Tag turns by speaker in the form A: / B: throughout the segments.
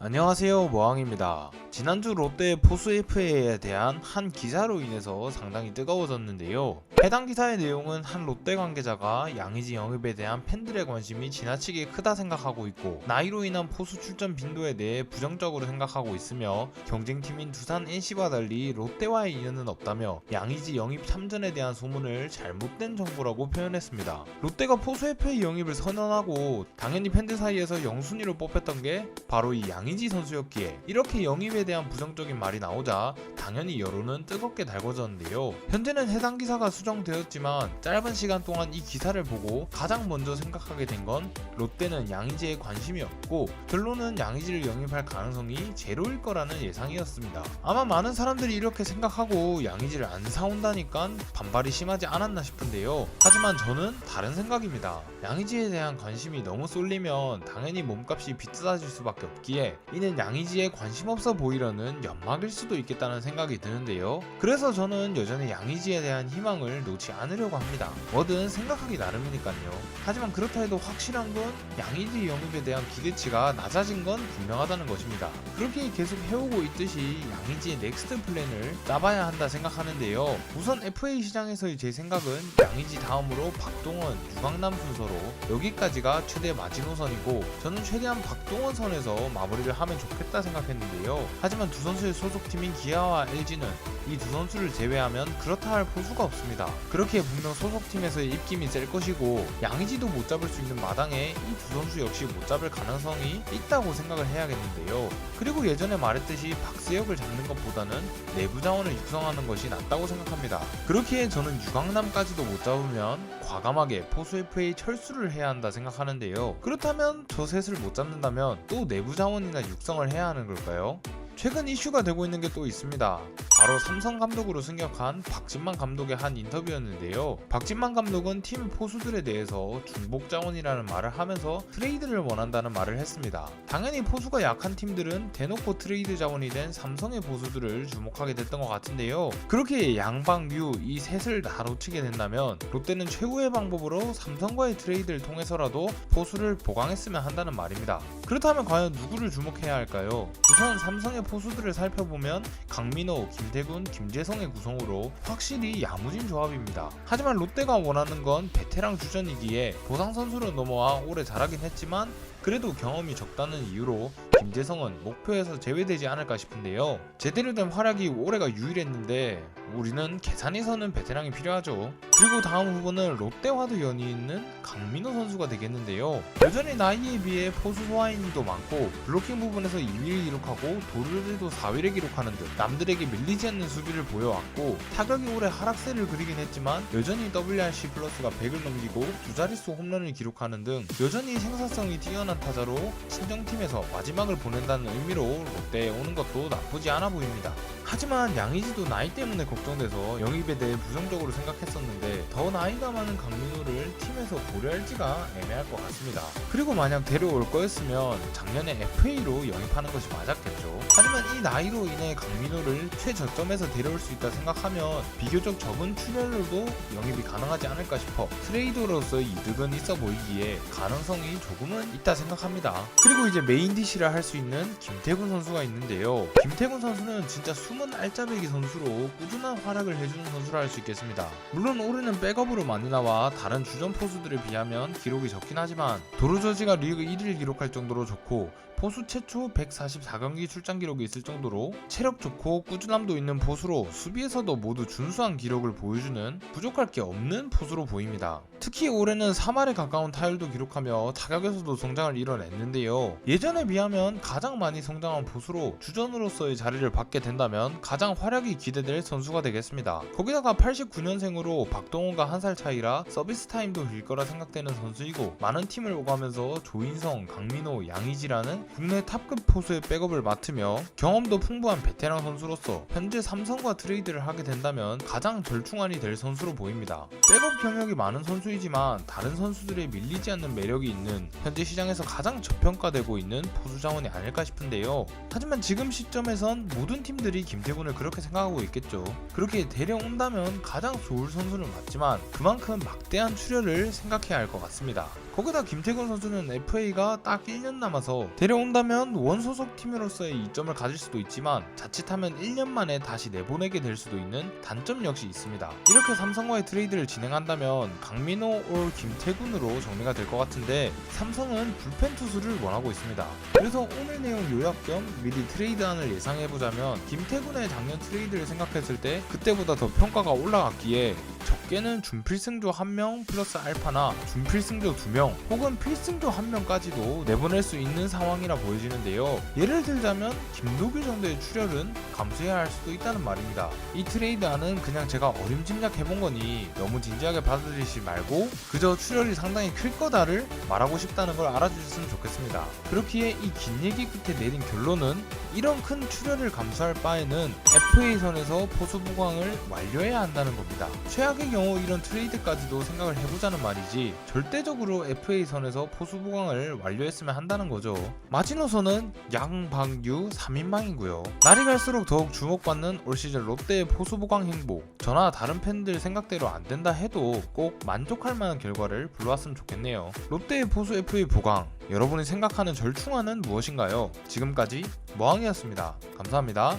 A: 안녕하세요 모항입니다. 지난주 롯데 포수 FA에 대한 한 기사로 인해서 상당히 뜨거워졌는데요. 해당 기사의 내용은 한 롯데 관계자가 양의지 영입에 대한 팬들의 관심이 지나치게 크다 생각하고 있고 나이로 인한 포수 출전 빈도에 대해 부정적으로 생각하고 있으며 경쟁팀인 두산 NC와 달리 롯데와의 인연은 없다며 양의지 영입 참전에 대한 소문을 잘못된 정보라고 표현했습니다. 롯데가 포수 FA 영입을 선언하고 당연히 팬들 사이에서 영순위로 뽑혔던 게 바로 이 양의지 선수였기에 이렇게 영입에 대한 부정적인 말이 나오자 당연히 여론은 뜨겁게 달궈졌는데요. 현재는 해당 기사가 수정되었지만 짧은 시간 동안 이 기사를 보고 가장 먼저 생각하게 된 건 롯데는 양의지에 관심이 없고 결론은 양의지를 영입할 가능성이 제로일 거라는 예상이었습니다. 아마 많은 사람들이 이렇게 생각하고 양의지를 안 사온다니까 반발이 심하지 않았나 싶은데요. 하지만 저는 다른 생각입니다. 양의지에 대한 관심이 너무 쏠리면 당연히 몸값이 비싸질 수밖에 없기에 이는 양의지에 관심 없어 보이려는 연막일 수도 있겠다는 생각이 드는데요. 그래서 저는 여전히 양의지에 대한 희망을 놓지 않으려고 합니다. 뭐든 생각하기 나름이니까요. 하지만 그렇다 해도 확실한 건 양의지 영입에 대한 기대치가 낮아진 건 분명하다는 것입니다. 그렇게 계속 해오고 있듯이 양의지의 넥스트 플랜을 짜봐야 한다 생각하는데요. 우선 FA 시장에서의 제 생각은 양의지 다음으로 박동원, 유강남 순서로 여기까지가 최대 마지노선이고 저는 최대한 박동원 선에서 마무리를 하면 좋겠다 생각했는데요. 하지만 두 선수의 소속팀인 기아와 LG는 이 두 선수를 제외하면 그렇다 할 포수가 없습니다. 그렇게 분명 소속팀에서의 입김이 셀 것이고 양의지도 못 잡을 수 있는 마당에 이 두 선수 역시 못 잡을 가능성이 있다고 생각을 해야겠는데요. 그리고 예전에 말했듯이 박세혁을 잡는 것보다는 내부 자원을 육성하는 것이 낫다고 생각합니다. 그렇기에 저는 유강남까지도 못 잡으면 과감하게 포수 FA 철수를 해야 한다 생각하는데요. 그렇다면 저 셋을 못 잡는다면 또 내부 자원이나 육성을 해야 하는 걸까요? 최근 이슈가 되고 있는 게 또 있습니다. 바로 삼성 감독으로 승격한 박진만 감독의 한 인터뷰였는데요. 박진만 감독은 팀 포수들에 대해서 중복 자원이라는 말을 하면서 트레이드를 원한다는 말을 했습니다. 당연히 포수가 약한 팀들은 대놓고 트레이드 자원이 된 삼성의 포수들을 주목하게 됐던 것 같은데요. 그렇게 양방, 유이 셋을 다 놓치게 된다면 롯데는 최후의 방법으로 삼성과의 트레이드를 통해서라도 포수를 보강했으면 한다는 말입니다. 그렇다면 과연 누구를 주목해야 할까요? 우선 삼성의 포수들을 살펴보면 강민호, 김태군, 김재성의 구성으로 확실히 야무진 조합입니다. 하지만 롯데가 원하는 건 베테랑 주전이기에 보상 선수로 넘어와 올해 잘하긴 했지만 그래도 경험이 적다는 이유로 김재성은 목표에서 제외되지 않을까 싶은데요. 제대로 된 활약이 올해가 유일했는데 우리는 계산이 서는 베테랑이 필요하죠. 그리고 다음 후보는 롯데와도 연이 있는 강민호 선수가 되겠는데요. 여전히 나이에 비해 포수 소화인도 많고 블로킹 부분에서 2위를 기록하고 도루들도 4위를 기록하는 등 남들에게 밀리지 않는 수비를 보여왔고 타격이 올해 하락세를 그리긴 했지만 여전히 WRC 플러스가 100을 넘기고 두 자릿수 홈런을 기록하는 등 여전히 생산성이 뛰어난 타자로 친정팀에서 마지막 을 보낸다는 의미로 롯데에 오는 것도 나쁘지 않아 보입니다. 하지만 양의지도 나이 때문에 걱정돼서 영입에 대해 부정적으로 생각했었는데 더 나이가 많은 강민호를 팀에서 고려할지가 애매할 것 같습니다. 그리고 만약 데려올 거였으면 작년에 FA로 영입하는 것이 맞았겠죠. 하지만 이 나이로 인해 강민호를 최저점에서 데려올 수 있다 생각하면 비교적 적은 출연료도 영입이 가능하지 않을까 싶어 트레이드로서 이득은 있어 보이기에 가능성이 조금은 있다 생각합니다. 그리고 이제 메인 DC를 할수 있는 김태군 선수가 있는데요. 김태군 선수는 진짜 숨은 알짜배기 선수로 꾸준한 활약을 해주는 선수라 할 수 있겠습니다. 물론 올해는 백업으로 많이 나와 다른 주전 포수들에 비하면 기록이 적긴 하지만 도루저지가 리그 1위를 기록할 정도로 좋고 포수 최초 144경기 출장 기록이 있을 정도로 체력 좋고 꾸준함도 있는 포수로 수비에서도 모두 준수한 기록을 보여주는 부족할 게 없는 포수로 보입니다. 특히 올해는 3할에 가까운 타율도 기록하며 타격에서도 성장을 이뤄냈는데요. 예전에 비하면 가장 많이 성장한 포수로 주전으로서의 자리를 받게 된다면 가장 활약이 기대될 선수가 되겠습니다. 거기다가 89년생으로 박동원과 한 살 차이라 서비스 타임도 길 거라 생각되는 선수이고 많은 팀을 오가면서 조인성, 강민호, 양의지라는 국내 탑급 포수의 백업을 맡으며 경험도 풍부한 베테랑 선수로서 현재 삼성과 트레이드를 하게 된다면 가장 절충안이 될 선수로 보입니다. 백업 경력이 많은 선수이지만 다른 선수들에 밀리지 않는 매력이 있는 현재 시장에서 가장 저평가되고 있는 포수 자원이 아닐까 싶은데요. 하지만 지금 시점에선 모든 팀들이 김태군을 그렇게 생각하고 있겠죠. 그렇게 데려온다면 가장 좋을 선수는 맞지만 그만큼 막대한 출혈을 생각해야 할 것 같습니다. 거기다 김태균 선수는 FA가 딱 1년 남아서 데려온다면 원소속 팀으로서의 이점을 가질 수도 있지만 자칫하면 1년 만에 다시 내보내게 될 수도 있는 단점 역시 있습니다. 이렇게 삼성과의 트레이드를 진행한다면 강민호 올 김태균으로 정리가 될 것 같은데 삼성은 불펜 투수를 원하고 있습니다. 그래서 오늘 내용 요약 겸 미리 트레이드안을 예상해보자면 김태균의 작년 트레이드를 생각했을 때 그때보다 더 평가가 올라갔기에 적게는 준필승조 1명 플러스 알파나 준필승조 2명 혹은 필승조 1명까지도 내보낼 수 있는 상황이라 보여지는데요. 예를 들자면 김도규 정도의 출혈은 감수해야 할 수도 있다는 말입니다. 이 트레이드안은 그냥 제가 어림짐작 해본 거니 너무 진지하게 받아들이지 말고 그저 출혈이 상당히 클 거다를 말하고 싶다는 걸 알아주셨으면 좋겠습니다. 그렇기에 이 긴 얘기 끝에 내린 결론은 이런 큰 출혈을 감수할 바에는 FA선에서 포수 보강을 완료해야 한다는 겁니다. 최악의 경우 이런 트레이드까지도 생각을 해보자는 말이지 절대적으로 FA선에서 포수 보강을 완료했으면 한다는 거죠. 마지노선은 양방유 3인방이고요. 날이 갈수록 더욱 주목받는 올 시즌 롯데의 포수 보강 행복. 저나 다른 팬들 생각대로 안 된다 해도 꼭 만족할 만한 결과를 불러왔으면 좋겠네요. 롯데의 포수 FA 보강. 여러분이 생각하는 절충안은 무엇인가요? 지금까지 머항이었습니다. 감사합니다.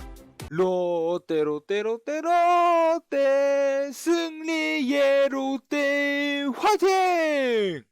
A: 롯데 롯데 롯데 롯데 승리의 롯데 화이팅!